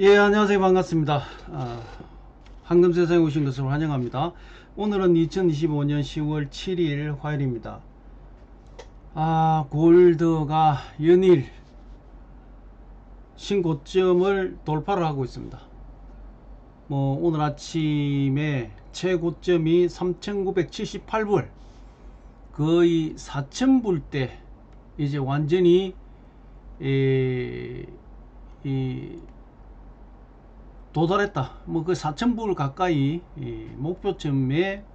예, 안녕하세요. 반갑습니다. 아, 황금세상에 오신 것을 환영합니다. 오늘은 2025년 10월 7일 화요일입니다. 아, 골드가 연일 신고점을 돌파를 하고 있습니다. 뭐, 오늘 아침에 최고점이 3,978불, 거의 4,000불 대 이제 완전히 에, 이 도달했다. 뭐 그 4,000불 가까이 이 목표점에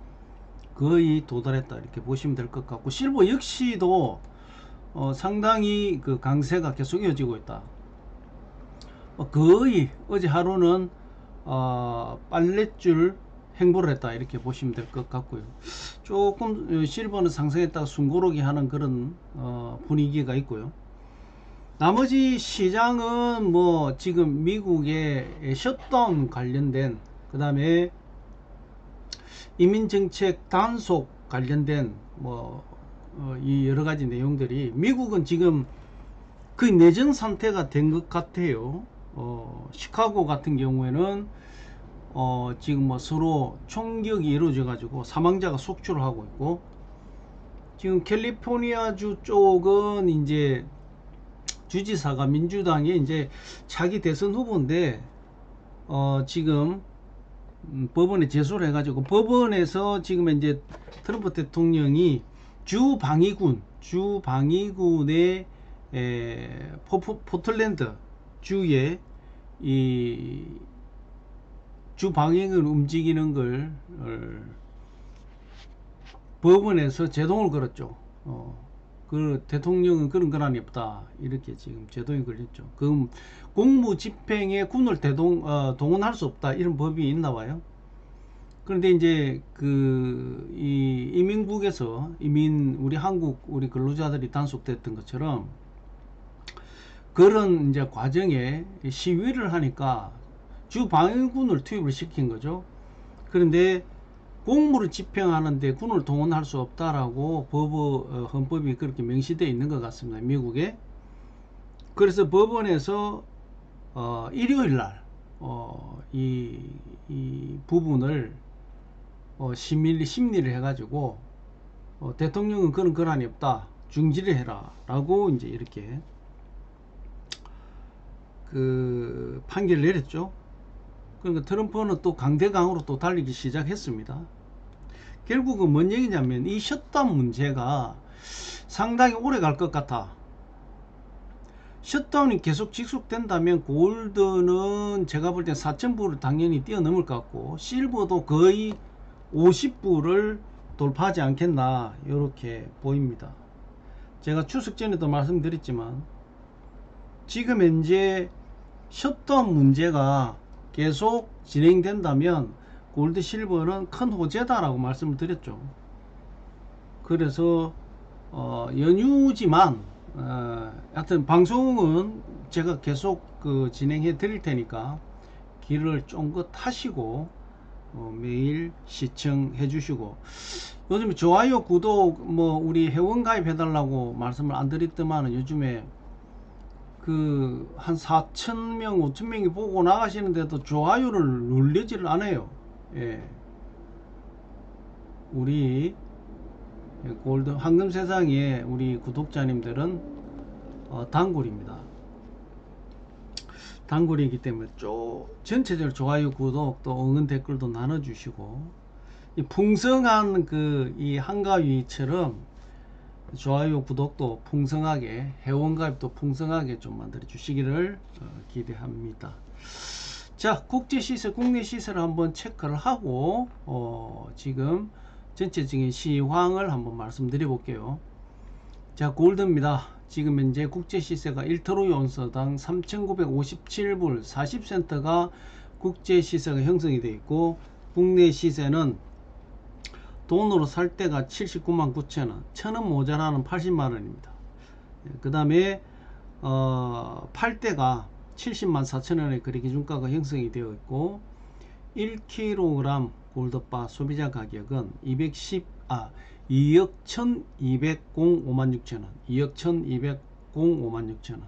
거의 도달했다. 이렇게 보시면 될 것 같고 실버 역시도 어 상당히 그 강세가 계속 이어지고 있다. 어 거의 어제 하루는 어 빨랫줄 행보를 했다. 이렇게 보시면 될 것 같고요. 조금 어, 실버는 상승했다가 숨고르기 하는 그런 어 분위기가 있고요. 나머지 시장은 뭐 지금 미국의 셧다운 관련된 그 다음에 이민정책 단속 관련된 뭐 이 여러 가지 내용들이 미국은 지금 거의 내전 상태가 된 것 같아요. 어, 시카고 같은 경우에는 어, 지금 뭐 서로 총격이 이루어져 가지고 사망자가 속출을 하고 있고 지금 캘리포니아주 쪽은 이제 주지사가 민주당의 이제 차기 대선 후보인데 어 지금 음, 법원에 제소를 해가지고 법원에서 지금 이제 트럼프 대통령이 주 방위군 주 방위군의 에, 포, 포틀랜드 주에 이주 방위군 움직이는 걸 어, 법원에서 제동을 걸었죠. 어, 그 대통령은 그런 권한이 없다 이렇게 지금 제동이 걸렸죠. 그럼 공무 집행에 군을 대동 어, 동원할 수 없다 이런 법이 있나 봐요. 그런데 이제 그 이 이민국에서 이민 우리 한국 우리 근로자들이 단속됐던 것처럼 그런 이제 과정에 시위를 하니까 주 방위군을 투입을 시킨 거죠. 그런데 공무를 집행하는데 군을 동원할 수 없다라고 법 어, 헌법이 그렇게 명시되어 있는 것 같습니다. 미국에. 그래서 법원에서 어, 일요일 날, 어, 이, 이 부분을 어, 심리, 심리를 해가지고 어, 대통령은 그런 권한이 없다. 중지를 해라. 라고 이제 이렇게 그 판결을 내렸죠. 그러니까 트럼프는 또 강대강으로 또 달리기 시작했습니다. 결국은 뭔 얘기냐면 이 셧다운 문제가 상당히 오래 갈 것 같아. 셧다운이 계속 지속된다면 골드는 제가 볼때 4,000불을 당연히 뛰어넘을 것 같고 실버도 거의 50불을 돌파하지 않겠나 이렇게 보입니다. 제가 추석 전에도 말씀드렸지만 지금 현재 셧다운 문제가 계속 진행된다면 골드 실버는 큰 호재다라고 말씀을 드렸죠. 그래서 어, 연휴지만 어, 하여튼 방송은 제가 계속 그 진행해 드릴 테니까 길을 쫑긋 하시고 어, 매일 시청해 주시고 요즘 좋아요 구독 뭐 우리 회원 가입 해 달라고 말씀을 안 드렸더만은 요즘에 그 한 4천명 5천명이 보고 나가시는데도 좋아요를 눌리지를 않아요 예. 우리 골드 황금 세상에 우리 구독자님들은 어, 단골입니다. 단골이기 때문에 쭉 전체적으로 좋아요, 구독 또 응원 댓글도 나눠주시고 이 풍성한 그 이 한가위처럼 좋아요, 구독도 풍성하게 회원가입도 풍성하게 좀 만들어 주시기를 어, 기대합니다. 자 국제 시세 국내 시세를 한번 체크를 하고 어, 지금 전체적인 시황을 한번 말씀드려 볼게요. 자 골드입니다. 지금 현재 국제 시세가 1트로 온서당 3957불 40센트가 국제 시세가 형성이 되어 있고 국내 시세는 돈으로 살 때가 79만 9천원 천원 모자라는 80만원입니다. 그 다음에 어, 팔 때가 70만 4천원의 거래 기준가가 형성이 되어 있고 1kg 골드바 소비자 가격은 210, 아, 2억 1200 5만 6천원 2억 1200 5만 6천원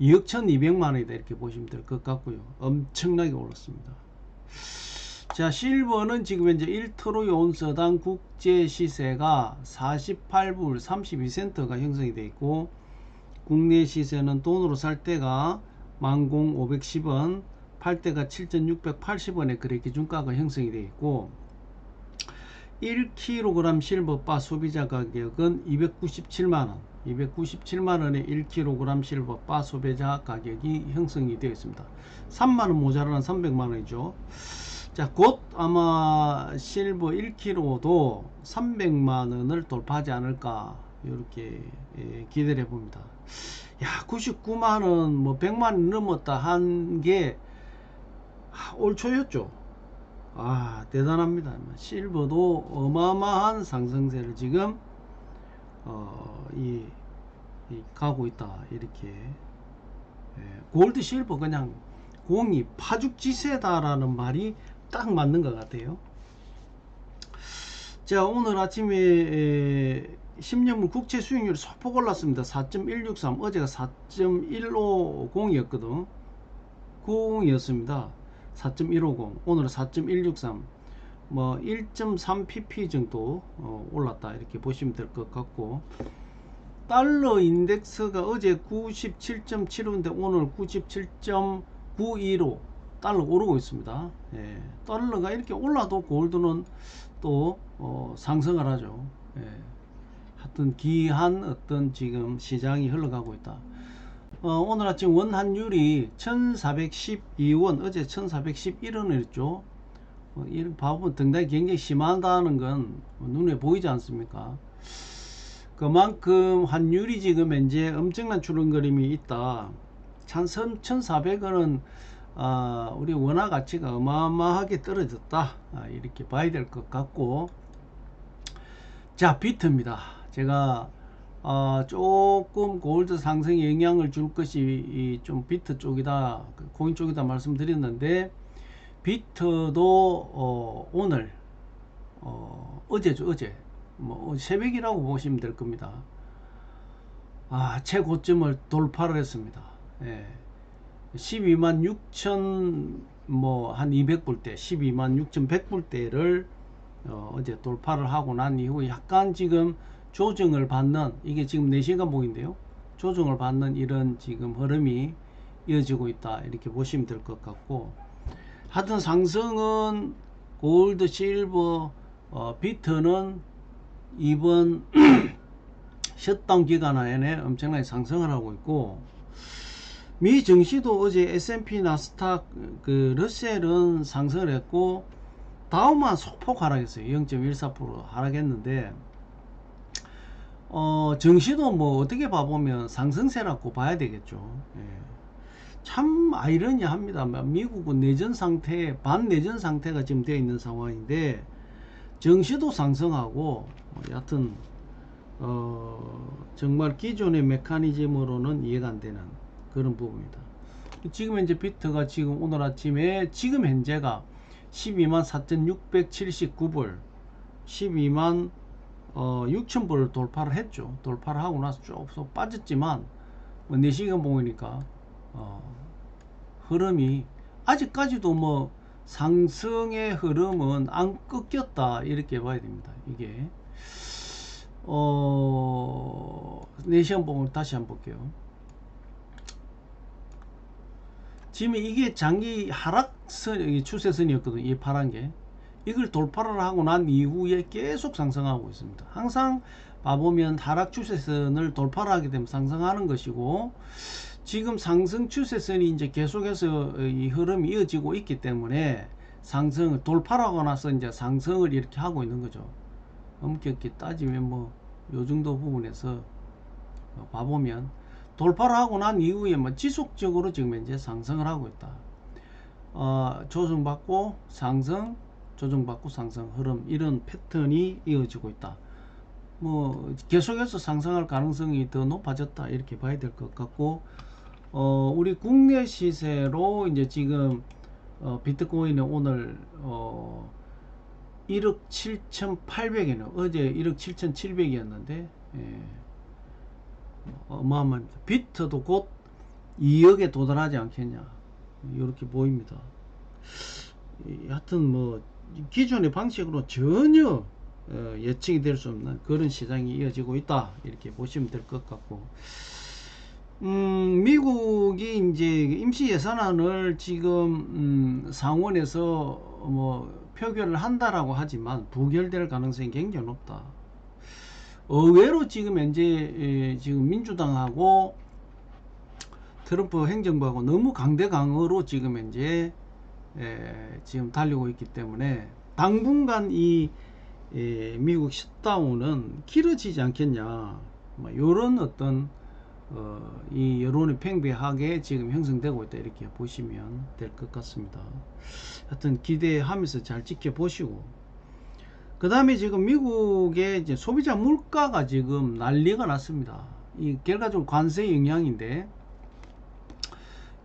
2억 1200만 원이다 이렇게 보시면 될 것 같고요. 엄청나게 올랐습니다. 자, 실버는 지금 현재 1트로 온서당 국제 시세가 48불 32센트가 형성이 되어 있고 국내 시세는 돈으로 살 때가 10,510원, 팔 때가 7,680원의 거래 기준가가 형성이 되어 있고 1kg 실버바 소비자 가격은 297만원 297만원의 1kg 실버바 소비자 가격이 형성이 되어 있습니다. 3만원 모자라는 300만원이죠. 자, 곧 아마 실버 1kg도 300만원을 돌파하지 않을까 이렇게 예, 기대를 해봅니다 야 99만원 뭐 100만원 넘었다 한 게 올 초였죠. 아 대단합니다. 실버도 어마어마한 상승세를 지금 어, 이, 이 가고 있다. 이렇게. 예, 골드 실버 그냥 공이 파죽지세다 라는 말이 딱 맞는 것 같아요. 자 오늘 아침에 에, 10년물 국채 수익률이 소폭 올랐습니다. 4.163 어제가 4.150이었거든. 90이었습니다. 4.150 오늘은 4.163 뭐 1.3 pp 정도 어, 올랐다. 이렇게 보시면 될 것 같고. 달러 인덱스가 어제 97.75인데 오늘 97.925 달러 오르고 있습니다. 예, 달러가 이렇게 올라도 골드는 또 어, 상승을 하죠. 예, 하여튼 기한 어떤 지금 시장이 흘러가고 있다. 어, 오늘 아침 원한율이 1412원 어제 1411원을 했죠. 어, 이런 봐보면 등락이 굉장히 심하다는 건 눈에 보이지 않습니까? 그만큼 환율이 지금 현재 엄청난 출렁거림이 있다. 1400원은 아, 우리 원화 가치가 어마어마하게 떨어졌다. 아, 이렇게 봐야 될 것 같고. 자 비트입니다 제가 어, 조금 골드 상승에 영향을 줄 것이 이좀 비트 쪽이다 그 코인 쪽이다 말씀드렸는데 비트도 어, 오늘 어, 어제죠 어제. 뭐 새벽이라고 보시면 될 겁니다. 아 최고점을 돌파를 했습니다. 예. 12만 6천 뭐 한 200불 대 12만 6천 100불 대를 어, 어제 돌파를 하고 난 이후에 약간 지금 조정을 받는 이게 지금 4시간 보인데요. 조정을 받는 이런 지금 흐름이 이어지고 있다 이렇게 보시면 될 것 같고. 하여튼 상승은 골드 실버 어, 비트는 이번 셧다운 기간 안에 엄청나게 상승을 하고 있고 미 증시도 어제 S&P 나스닥 그 러셀은 상승을 했고 다우만 소폭 하락했어요. 0.14% 하락했는데 어, 정시도 뭐 어떻게 봐보면 상승세라고 봐야 되겠죠. 예. 참 아이러니합니다. 미국은 내전 상태, 반내전 상태가 지금 되어 있는 상황인데 정시도 상승하고 뭐 여하튼 어, 정말 기존의 메커니즘으로는 이해가 안 되는 그런 부분입니다. 지금 현재 비트가 지금 오늘 아침에 지금 현재가 12만 4,679불 12만 어, 6천불을 돌파를 했죠. 돌파를 하고 나서 쭉 빠졌지만 뭐 4시간 보니까 어, 흐름이 아직까지도 뭐 상승의 흐름은 안 꺾였다 이렇게 봐야 됩니다. 이게 어, 4시간 봉을 다시 한번 볼게요. 지금 이게 장기 하락선 추세선이었거든요. 이 파란 게. 이걸 돌파를 하고 난 이후에 계속 상승하고 있습니다. 항상 봐보면 하락 추세선을 돌파를 하게 되면 상승하는 것이고 지금 상승 추세선이 이제 계속해서 이 흐름이 이어지고 있기 때문에 상승을 돌파를 하고 나서 이제 상승을 이렇게 하고 있는 거죠. 엄격히 따지면 뭐 요 정도 부분에서 봐보면 돌파를 하고 난 이후에 뭐 지속적으로 지금 현재 상승을 하고 있다. 어, 조정받고 상승 조정받고 상승 흐름 이런 패턴이 이어지고 있다. 뭐 계속해서 상승할 가능성이 더 높아졌다 이렇게 봐야 될 것 같고 어 우리 국내 시세로 이제 지금 어 비트코인은 오늘 어 1억 7,800이네요. 어제 1억 7,700이었는데 예. 어마어마합니다. 비트도 곧 2억에 도달하지 않겠냐 이렇게 보입니다. 이, 하여튼 뭐 기존의 방식으로 전혀 어, 예측이 될 수 없는 그런 시장이 이어지고 있다 이렇게 보시면 될 것 같고 음, 미국이 이제 임시 예산안을 지금 음, 상원에서 뭐 표결을 한다라고 하지만 부결될 가능성이 굉장히 높다. 의외로 지금 현재 에, 지금 민주당하고 트럼프 행정부하고 너무 강대강으로 지금 현재 에, 지금 달리고 있기 때문에 당분간 이 에, 미국 셧다운은 길어지지 않겠냐 뭐 이런 어떤 어, 이 여론이 팽배하게 지금 형성되고 있다 이렇게 보시면 될 것 같습니다. 하여튼 기대하면서 잘 지켜보시고 그 다음에 지금 미국의 소비자 물가가 지금 난리가 났습니다. 이 결과적으로 관세 영향인데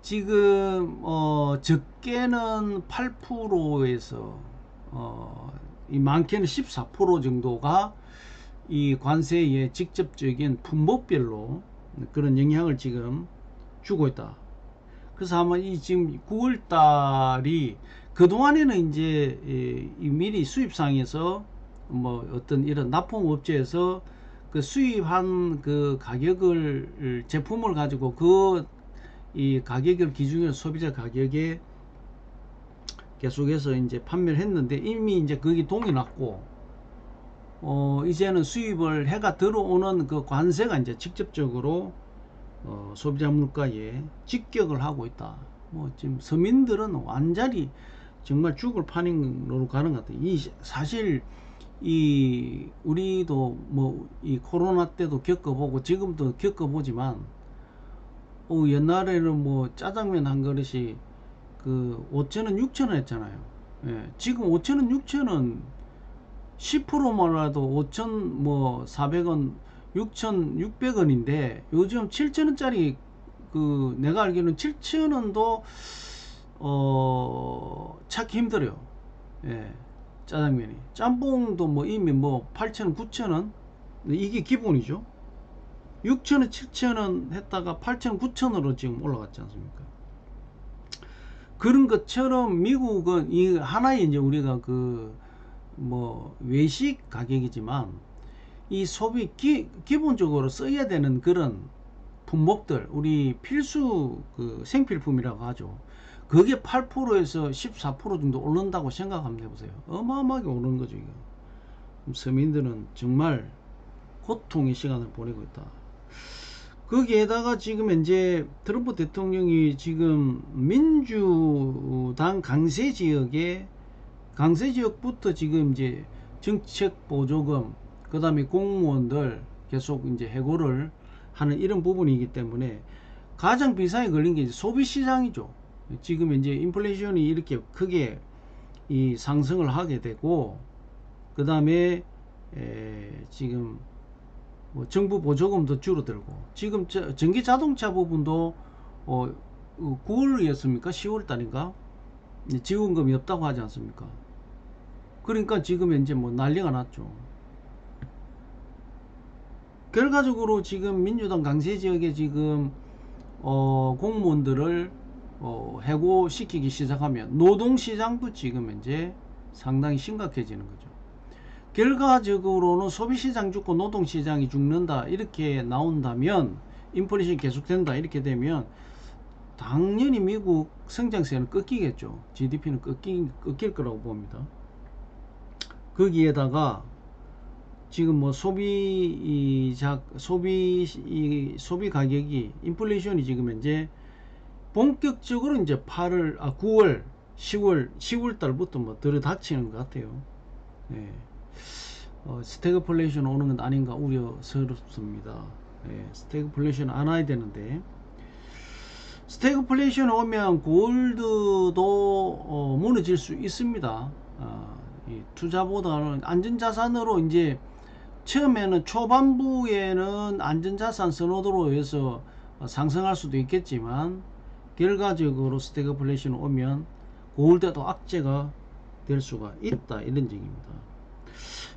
지금 어 적게는 8%에서 어 이 많게는 14% 정도가 이 관세의 직접적인 품목별로 그런 영향을 지금 주고 있다. 그래서 아마 이 지금 9월 달이 그동안에는 이제 이 미리 수입상에서 뭐 어떤 이런 납품업체에서 그 수입한 그 가격을 제품을 가지고 그 이 가격을 기준으로 소비자 가격에 계속해서 이제 판매를 했는데 이미 이제 거기 동이 났고 어 이제는 수입을 해가 들어오는 그 관세가 이제 직접적으로 어 소비자 물가에 직격을 하고 있다. 뭐 지금 서민들은 완전히 정말 죽을 판으로 가는 것 같아요. 이 사실 이 우리도 뭐 이 코로나 때도 겪어보고 지금도 겪어보지만 어 옛날에는 뭐 짜장면 한 그릇이 그 5천원 6천원 했잖아요. 예, 지금 5천원 6천원 10%만 라도 5천 뭐 400원 6,600원인데 요즘 7,000원짜리 그 내가 알기로는 7,000원도 어 찾기 힘들어요. 예. 짜장면이. 짬뽕도 뭐 이미 뭐 8,000원, 9,000원 이게 기본이죠. 6,000원, 7,000원 했다가 8,000원, 9,000원으로 지금 올라갔지 않습니까? 그런 것처럼 미국은 이 하나의 이제 우리가 그 뭐 외식 가격이지만 이 소비 기, 기본적으로 써야 되는 그런 품목들 우리 필수 그 생필품이라고 하죠. 그게 8%에서 14% 정도 오른다고 생각하면 해보세요. 어마어마하게 오르는 거죠. 이거. 서민들은 정말 고통의 시간을 보내고 있다. 거기에다가 지금 현재 트럼프 대통령이 지금 민주당 강세 지역에 강세 지역부터 지금 이제 정책 보조금 그 다음에 공무원들 계속 이제 해고를 하는 이런 부분이기 때문에 가장 비상에 걸린 게 이제 소비 시장이죠. 지금 이제 인플레이션이 이렇게 크게 이 상승을 하게 되고 그 다음에 지금 뭐 정부 보조금도 줄어들고 지금 저, 전기 자동차 부분도 어 9월이었습니까? 10월 달인가? 지원금이 없다고 하지 않습니까? 그러니까 지금 이제 뭐 난리가 났죠. 결과적으로 지금 민주당 강세 지역에 지금 어, 공무원들을 어, 해고시키기 시작하면 노동시장도 지금 이제 상당히 심각해지는 거죠. 결과적으로는 소비시장 죽고 노동시장이 죽는다 이렇게 나온다면 인플레이션이 계속된다 이렇게 되면 당연히 미국 성장세는 꺾이겠죠. GDP는 꺾이, 꺾일 거라고 봅니다. 거기에다가 지금 뭐 소비 자 소비 이 소비 가격이 인플레이션이 지금 현재 본격적으로 이제 8월 아 9월 10월 10월 달부터 뭐 들어닥치는 것 같아요. 예. 어, 스태그플레이션 오는 건 아닌가 우려스럽습니다. 예. 스태그플레이션 안 와야 되는데 스태그플레이션 오면 골드도 어, 무너질 수 있습니다. 어, 투자보다는 안전자산으로 이제 처음에는 초반부에는 안전자산 선호도로 해서 상승할 수도 있겠지만 결과적으로 스태그플레이션 오면 때도 악재가 될 수가 있다 이런 얘기입니다.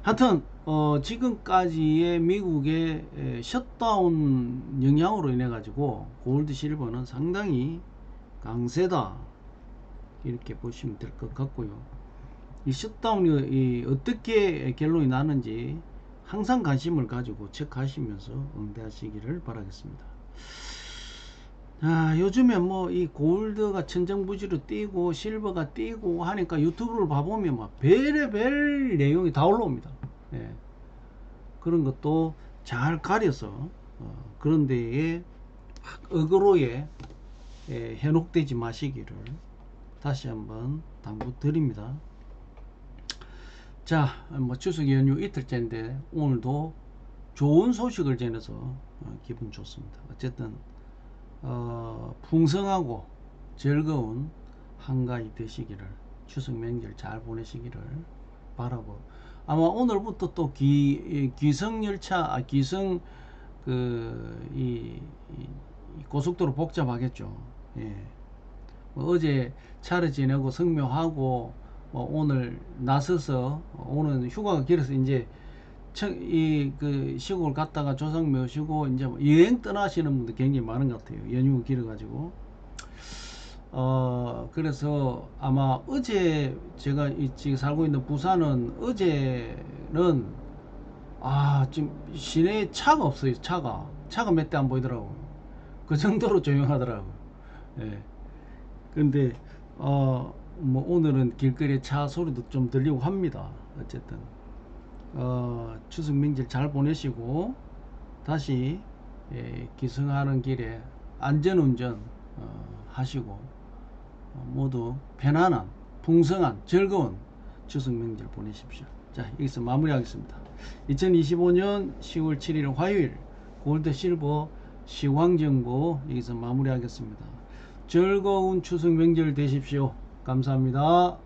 하여튼 어, 지금까지의 미국의 에, 셧다운 영향으로 인해 가지고 골드 실버는 상당히 강세다 이렇게 보시면 될 것 같고요. 이 셧다운이 이 어떻게 결론이 나는지 항상 관심을 가지고 체크하시면서 응대하시기를 바라겠습니다. 아, 요즘에 뭐 이 골드가 천정부지로 뛰고 실버가 뛰고 하니까 유튜브를 봐보면 막 별의별 내용이 다 올라옵니다. 예. 그런 것도 잘 가려서 어, 그런 데에 어그로에 예, 현혹되지 마시기를 다시 한번 당부 드립니다. 자, 뭐 추석 연휴 이틀째인데 오늘도 좋은 소식을 전해서 어, 기분 좋습니다. 어쨌든 어, 풍성하고 즐거운 한가위 되시기를 추석 명절 잘 보내시기를 바라고 아마 오늘부터 또 기, 기성 열차 아, 기성 그이 고속도로 복잡하겠죠. 예. 뭐 어제 차례 지내고 성묘하고 뭐 오늘 나서서 오늘 휴가가 길어서 이제 이그 시골 갔다가 조상묘 쉬고 이제 뭐 여행 떠나시는 분들 굉장히 많은 것 같아요. 연휴가 길어 가지고. 어 그래서 아마 어제 제가 이 지금 살고 있는 부산은 어제는 아 지금 시내에 차가 없어요. 차가 차가 몇 대 안 보이더라고. 그 정도로 조용하더라고. 예. 근데 어뭐 오늘은 길거리에 차 소리도 좀 들리고 합니다. 어쨌든. 어, 추석 명절 잘 보내시고 다시 예, 기승하는 길에 안전운전 어, 하시고 어, 모두 편안한 풍성한 즐거운 추석 명절 보내십시오. 자 여기서 마무리하겠습니다. 2025년 10월 7일 화요일 골드 실버 시황정보 여기서 마무리하겠습니다. 즐거운 추석 명절 되십시오. 감사합니다.